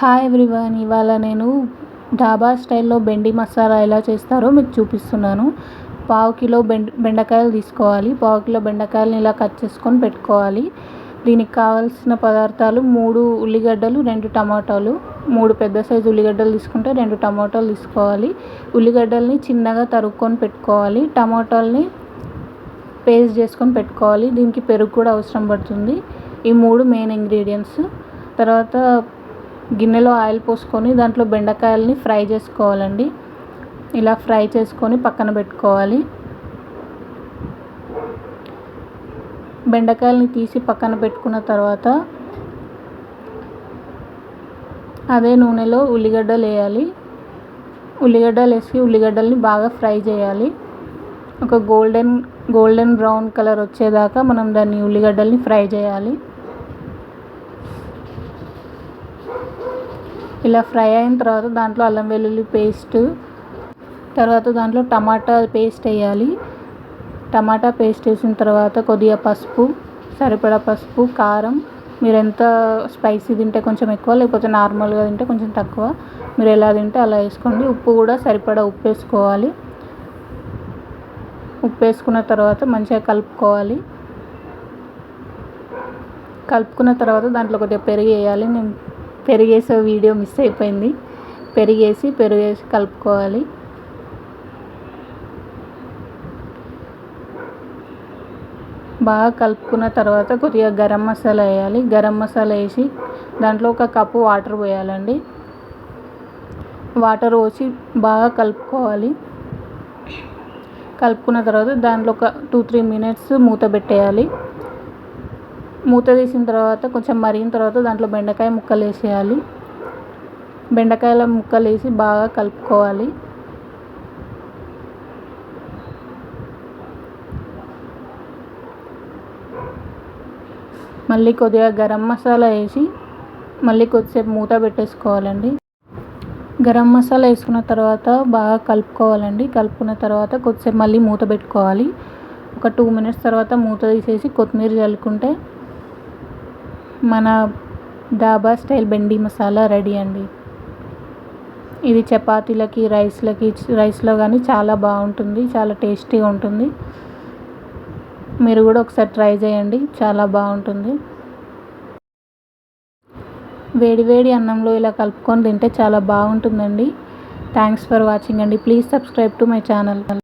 Hi everyone ఇవాళ నేను డాబా స్టైల్లో బెండి మసాలా ఎలా చేస్తారో మీకు చూపిస్తున్నాను. పావు కిలో బెండ బెండకాయలు తీసుకోవాలి. పావు కిలో బెండకాయలను ఇలా కట్ చేసుకొని పెట్టుకోవాలి. దీనికి కావాల్సిన పదార్థాలు మూడు ఉల్లిగడ్డలు రెండు టమాటాలు. మూడు పెద్ద సైజు ఉల్లిగడ్డలు తీసుకుంటే రెండు టమాటాలు తీసుకోవాలి. ఉల్లిగడ్డల్ని చిన్నగా తరుక్కొని పెట్టుకోవాలి. టమాటాలని పేస్ట్ చేసుకొని పెట్టుకోవాలి. దీనికి పెరుగు కూడా అవసరం పడుతుంది. ఈ మూడు మెయిన్ ఇంగ్రీడియంట్స్ తర్వాత గిన్నెలో ఆయిల్ పోసుకొని దాంట్లో బెండకాయలని ఫ్రై చేసుకోవాలండి. ఇలా ఫ్రై చేసుకొని పక్కన పెట్టుకోవాలి. బెండకాయలని తీసి పక్కన పెట్టుకున్న తర్వాత అదే నూనెలో ఉల్లిగడ్డలు వేయాలి. ఉల్లిగడ్డలు వేసి ఉల్లిగడ్డల్ని బాగా ఫ్రై చేయాలి. ఒక గోల్డెన్ గోల్డెన్ బ్రౌన్ కలర్ వచ్చేదాకా మనం దాన్ని ఉల్లిగడ్డల్ని ఫ్రై చేయాలి. ఇలా ఫ్రై అయిన తర్వాత దాంట్లో అల్లం వెల్లుల్లి పేస్ట్ తర్వాత దాంట్లో టమాటా పేస్ట్ వేయాలి. టమాటా పేస్ట్ వేసిన తర్వాత కొద్దిగా పసుపు సరిపడా పసుపు కారం. మీరు ఎంత స్పైసీ తింటే కొంచెం ఎక్కువ లేకపోతే నార్మల్గా తింటే కొంచెం తక్కువ. మీరు ఎలా తింటే అలా వేసుకోండి. ఉప్పు కూడా సరిపడా ఉప్పు వేసుకోవాలి. ఉప్పు వేసుకున్న తర్వాత మంచిగా కలుపుకోవాలి. కలుపుకున్న తర్వాత దాంట్లో కొద్దిగా పెరుగు వేయాలి. నేను పెరిగేసే వీడియో మిస్ అయిపోయింది. పెరిగేసి పెరిగేసి కలుపుకోవాలి. బాగా కలుపుకున్న తర్వాత కొద్దిగా గరం మసాలా వేయాలి. గరం మసాలా వేసి దాంట్లో ఒక కప్పు వాటర్ పోయాలండి. వాటర్ పోసి బాగా కలుపుకోవాలి. కలుపుకున్న తర్వాత దాంట్లో ఒక టూ త్రీ మినిట్స్ మూత పెట్టేయాలి. మూత తీసిన తర్వాత కొంచెం మరిగిన తర్వాత దాంట్లో బెండకాయ ముక్కలు వేసేయాలి. బెండకాయల ముక్కలు వేసి బాగా కలుపుకోవాలి. మళ్ళీ కొద్దిగా గరం మసాలా వేసి మళ్ళీ కొద్దిసేపు మూత పెట్టేసుకోవాలండి. గరం మసాలా వేసుకున్న తర్వాత బాగా కలుపుకోవాలండి. కలుపుకున్న తర్వాత కొద్దిసేపు మళ్ళీ మూత పెట్టుకోవాలి. ఒక టూ మినిట్స్ తర్వాత మూత తీసేసి కొత్తిమీర చల్లుకుంటే మన డాబా స్టైల్ బెండి మసాలా రెడీ అండి. ఇది చపాతీలకి రైస్లకి రైస్లో కానీ చాలా బాగుంటుంది చాలా టేస్టీగా ఉంటుంది. మీరు కూడా ఒకసారి ట్రై చేయండి చాలా బాగుంటుంది. వేడి వేడి అన్నంలో ఇలా కలుపుకొని తింటే చాలా బాగుంటుందండి. థ్యాంక్స్ ఫర్ వాచింగ్ అండి. Please subscribe to my channel